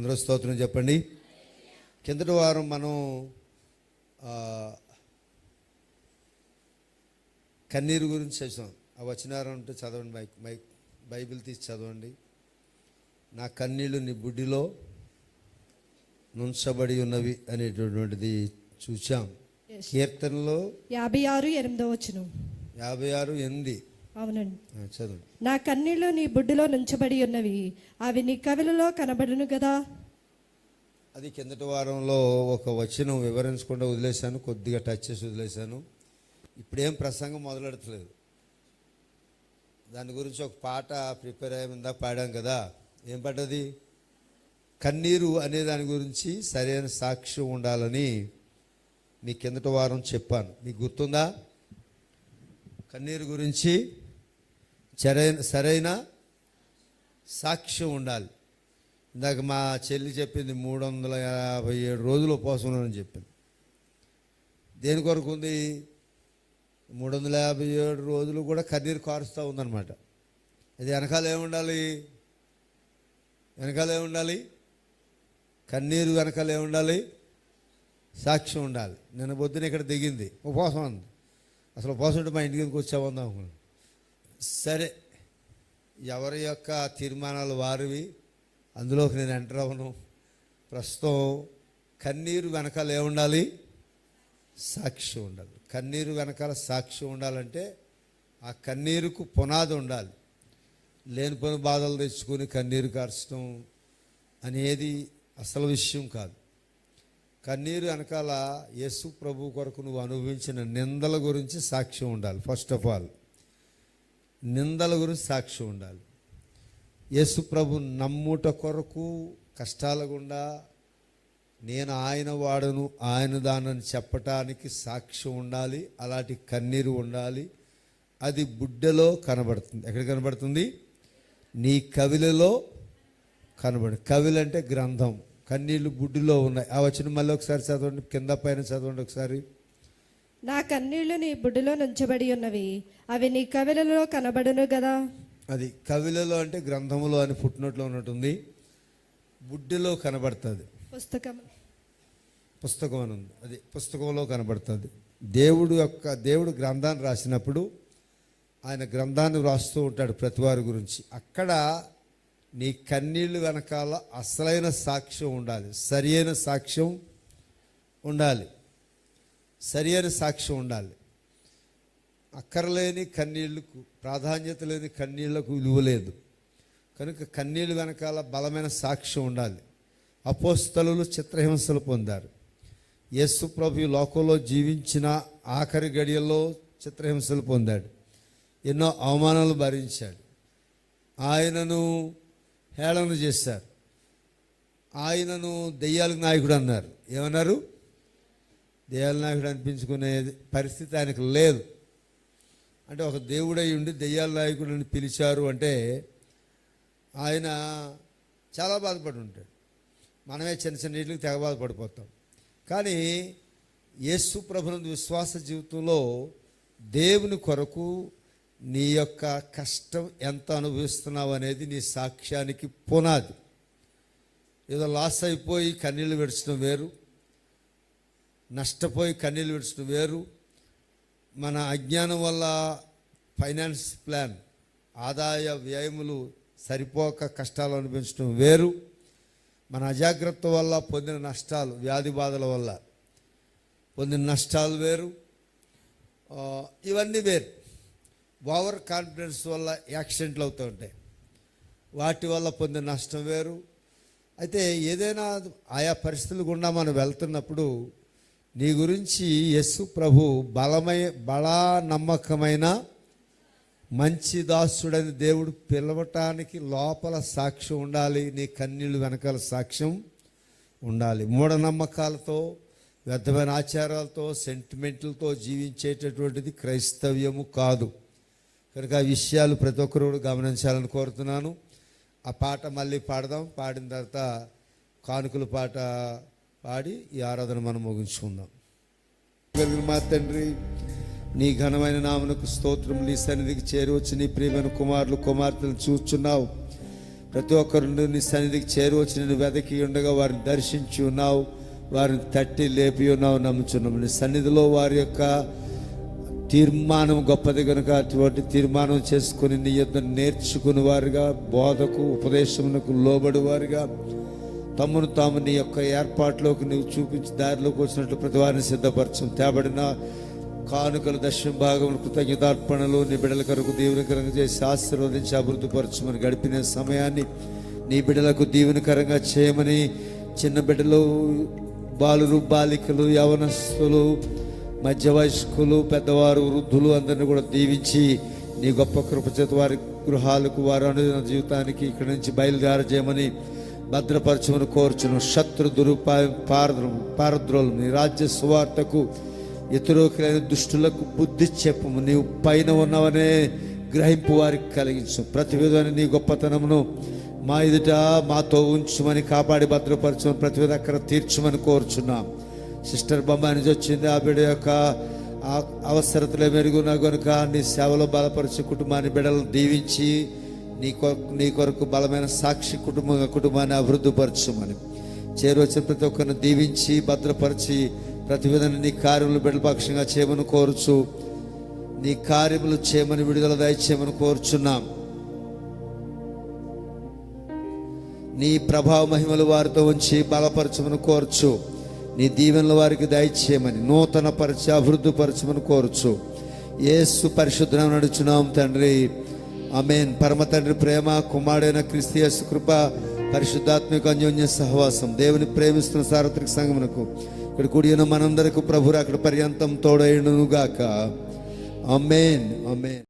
అందరూ స్తోత్రం చెప్పండి. కిందటి వారం మనం కన్నీరు గురించి చేసాం. ఆ వచనారం ఉంటే చదవండి మైక్ మైక్ బైబిల్ తీసి చదవండి. నా కన్నీళ్ళు నీ బుడ్డిలో నుంచబడి ఉన్నవి అనేటటువంటిది చూసాం కీర్తనలో యాభై ఆరు ఎనిమిదో వచ్చును యాభై ఆరు ఎనిమిది. అవునండి. చదవండి. నా కన్నీళ్ళు నీ బుడ్డిలో నుంచబడి ఉన్నవి అవి నీ కవిలలో కనబడును కదా అది కిందటి వారంలో ఒక వచనం వివరించకుండా వదిలేశాను కొద్దిగా టచ్ చేసి వదిలేశాను. ఇప్పుడేం ప్రసంగం మొదలెడతలేదు. దాని గురించి ఒక పాట ప్రిపేర్ అయ్యిందా పాడాం కదా. ఏం పడ్డది కన్నీరు అనే దాని గురించి సరైన సాక్ష్యం ఉండాలని మీ కిందటి వారం చెప్పాను. మీకు గుర్తుందా? కన్నీరు గురించి సరైన సరైన సాక్ష్యం ఉండాలి. ఇందాక మా చెల్లి చెప్పింది మూడు వందల యాభై ఏడు రోజులు ఉపవాసం ఉన్నానని చెప్పింది. దేని కొరకు ఉంది? మూడు వందల యాభై ఏడు రోజులు కూడా కన్నీరు కారుస్తూ ఉందన్నమాట. అది వెనకాల ఏముండాలి వెనకాల ఏముండాలి కన్నీరు వెనకాల ఏముండాలి సాక్ష్యం ఉండాలి. నిన్న పొద్దున ఇక్కడ దిగింది. ఉపవాసం ఉంది. అసలు ఉపవాసం ఉంటే మా ఇంటికి ఎందుకు అనుకున్నాను. సరే ఎవరి యొక్క తీర్మానాలు వారివి? అందులోకి నేను ఎంటర్ అవ్వను. ప్రస్తుతం కన్నీరు వెనకాల ఏముండాలి? సాక్షి ఉండాలి. కన్నీరు వెనకాల సాక్షి ఉండాలంటే ఆ కన్నీరుకు పునాది ఉండాలి. లేనిపోయిన బాధలు తెచ్చుకొని కన్నీరు కార్చడం అనేది అసలు విషయం కాదు. కన్నీరు వెనకాల యేసు ప్రభు కొరకు నువ్వు అనుభవించిన నిందల గురించి సాక్ష్యం ఉండాలి. ఫస్ట్ ఆఫ్ ఆల్ నిందల గురించి సాక్ష్యం ఉండాలి. యేసు ప్రభు నమ్ముట కొరకు కష్టాల గుండా నేను ఆయన వాడను ఆయన దానని చెప్పటానికి సాక్ష్యం ఉండాలి అలాంటి కన్నీరు ఉండాలి. అది బుడ్డలో కనబడుతుంది. ఎక్కడ కనబడుతుంది? నీ కవిలలో కనబడి కవిలు అంటే గ్రంథం. కన్నీళ్ళు బుడ్డులో ఉన్నాయి. ఆ వచ్చిన మళ్ళీ ఒకసారి చదవండి. కింద పైన చదవండి ఒకసారి. నా కన్నీళ్ళు నీ బుడ్డులో నుంచబడి ఉన్నవి. అవి నీ కవిలలో కనబడును కదా అది కవిలలో అంటే గ్రంథములో అని పుట్టినట్లు ఉన్నట్టుంది. బుడ్డిలో కనబడుతుంది. పుస్తకం. పుస్తకం అని ఉంది. అది పుస్తకంలో కనబడుతుంది. దేవుడు యొక్క దేవుడు గ్రంథాన్ని రాసినప్పుడు ఆయన గ్రంథాన్ని వ్రాస్తూ ఉంటాడు ప్రతివారి గురించి. అక్కడ నీ కన్నీళ్ళు వెనకాల అసలైన సాక్ష్యం ఉండాలి. సరి అయిన సాక్ష్యం ఉండాలి. సరి అయిన సాక్ష్యం ఉండాలి. అక్కర్లేని కన్నీళ్ళకు ప్రాధాన్యత లేని కన్నీళ్ళకు విలువ లేదు. కనుక కన్నీళ్ళు వెనకాల బలమైన సాక్ష్యం ఉండాలి. అపోస్తలు చిత్రహింసలు పొందారు. యేసు ప్రభు లోకంలో జీవించిన ఆఖరి గడియల్లో చిత్రహింసలు పొందాడు. ఎన్నో అవమానాలు భరించాడు. ఆయనను హేళన చేశారు. ఆయనను దెయ్యాలకు నాయకుడు అన్నారు. ఏమన్నారు? దెయ్యాల నాయకుడు అనిపించుకునే పరిస్థితి ఆయనకు లేదు. అంటే ఒక దేవుడై ఉండి దెయ్యాల నాయకుడు అని పిలిచారు అంటే ఆయన చాలా బాధపడి ఉంటాడు. మనమే చిన్న చిన్న నీటికి తెగ బాధపడిపోతాం. కానీ యేసు ప్రభునందు విశ్వాస జీవితంలో దేవుని కొరకు నీ యొక్క కష్టం ఎంత అనుభవిస్తున్నావు అనేది నీ సాక్ష్యానికి పునాది. ఏదో లాస్ అయిపోయి కన్నీళ్ళు విడచడం వేరు నష్టపోయి కన్నీళ్ళు విడచడం వేరు మన అజ్ఞానం వల్ల ఫైనాన్స్ ప్లాన్ ఆదాయ వ్యయములు సరిపోక కష్టాలు అనిపించడం వేరు. మన అజాగ్రత్త వల్ల పొందిన నష్టాలు వ్యాధి బాధల వల్ల పొందిన నష్టాలు వేరు. ఇవన్నీ వేరు. ఓవర్ కాన్ఫిడెన్స్ వల్ల యాక్సిడెంట్లు అవుతూ ఉంటాయి. వాటి వల్ల పొందిన నష్టం వేరు. అయితే ఏదైనా ఆయా పరిస్థితులు గుండా మనం వెళ్తున్నప్పుడు నీ గురించి యస్సు ప్రభు బలమై బలా నమ్మకమైన మంచి దాసుడని దేవుడు పిలవటానికి లోపల సాక్ష్యం ఉండాలి నీ కన్నీళ్ళు వెనకాల సాక్ష్యం ఉండాలి. మూఢనమ్మకాలతో వ్యర్థమైన ఆచారాలతో సెంటిమెంట్లతో జీవించేటటువంటిది క్రైస్తవ్యము కాదు. కనుక ఆ విషయాలు ప్రతి ఒక్కరు గమనించాలని కోరుతున్నాను. ఆ పాట మళ్ళీ పాడదాం. పాడిన తర్వాత కానుకల పాట పాడి ఈ ఆరాధన మనం ముగించుకుందాం. కలిగిన మా తండ్రి నీ ఘనమైన నామనకు స్తోత్రం నీ సన్నిధికి చేరవచ్చి నీ ప్రియమైన కుమారులు కుమార్తెలు చూస్తున్నావు ప్రతి ఒక్కరు నీ సన్నిధికి చేరవచ్చు నేను వెదకి ఉండగా వారిని దర్శించి ఉన్నావు. వారిని తట్టి లేపి ఉన్నావు నమ్ముచున్నాం నీ సన్నిధిలో వారి యొక్క తీర్మానం గొప్పది కనుక అటువంటి తీర్మానం చేసుకుని నీ యొక్క నేర్చుకుని వారుగా బోధకు ఉపదేశమునకు లోబడి వారుగా తమను తాము నీ యొక్క ఏర్పాట్లోకి నువ్వు చూపించి దారిలోకి వచ్చినట్లు ప్రతివారిని సిద్ధపరచం. తేబడిన కానుకలు దశం భాగం కృతజ్ఞతార్పణలు నీ బిడ్డల కొరకు దీవెనకరంగా చేసి ఆశీర్వదించి అభివృద్ధిపరచమని గడిపిన సమయాన్ని నీ బిడ్డలకు దీవెనకరంగా చేయమని చిన్న బిడ్డలు బాలురు బాలికలు యవనస్తులు మధ్య వయస్కులు పెద్దవారు వృద్ధులు అందరిని కూడా దీవించి నీ గొప్ప కృపచేత వారి గృహాలకు వారి అనుదిన జీవితానికి ఇక్కడి నుంచి బయలుదేరజేయమని చేయమని భద్రపరచమని కోర్చును. శత్రు దురుపాయ పారద్రం పారద్రోలు నీ రాజ్య సువార్తకు ఇతరులైన దుష్టులకు బుద్ధి చెప్పము. నీవు పైన ఉన్నవనే గ్రహింపు వారికి కలిగించు. ప్రతి విధమైన నీ గొప్పతనమును మా ఎదుట మాతో ఉంచుమని కాపాడి భద్రపరచమని ప్రతి విధ అక్కడ తీర్చమని కోరుచున్నాం. సిస్టర్ బొమ్మ నుంచి వచ్చింది. ఆ బిడ్డ యొక్క అవసరతలే మెరుగున కనుక నీ సేవలో బలపరిచే కుటుంబాన్ని బిడ్డలను దీవించి నీ కొరకు నీ కొరకు బలమైన సాక్షి కుటుంబ కుటుంబాన్ని అభివృద్ధిపరచమని. చేరువచ్చిన ప్రతి ఒక్కరిని దీవించి భద్రపరిచి ప్రతి విధంగా నీ కార్యములు బిడ్డపక్షంగా చేయమని కోరుచు. నీ కార్యములు చేయమని విడుదల దయచేయమని కోరుచున్నాం. నీ ప్రభావ మహిమలు వారితో ఉంచి బలపరచమని కోరుచు. నీ దీవెనలు వారికి దయచేయమని నూతన పరిచి అభివృద్ధి పరచమని ఏసు పరిశుద్ధం నడుచున్నాం తండ్రి. ఆమెన్. పరమ తండ్రి ప్రేమ కుమారుడైన క్రీస్తు యేసు కృప పరిశుద్ధాత్మిక అన్యోన్య సహవాసం. దేవుని ప్రేమిస్తున్న సార్వత్రిక సంగమునకు ఇక్కడ కూడిన మనందరకు ప్రభురు అక్కడ పర్యంతం తోడైండును గాక అమేన్ అమేన్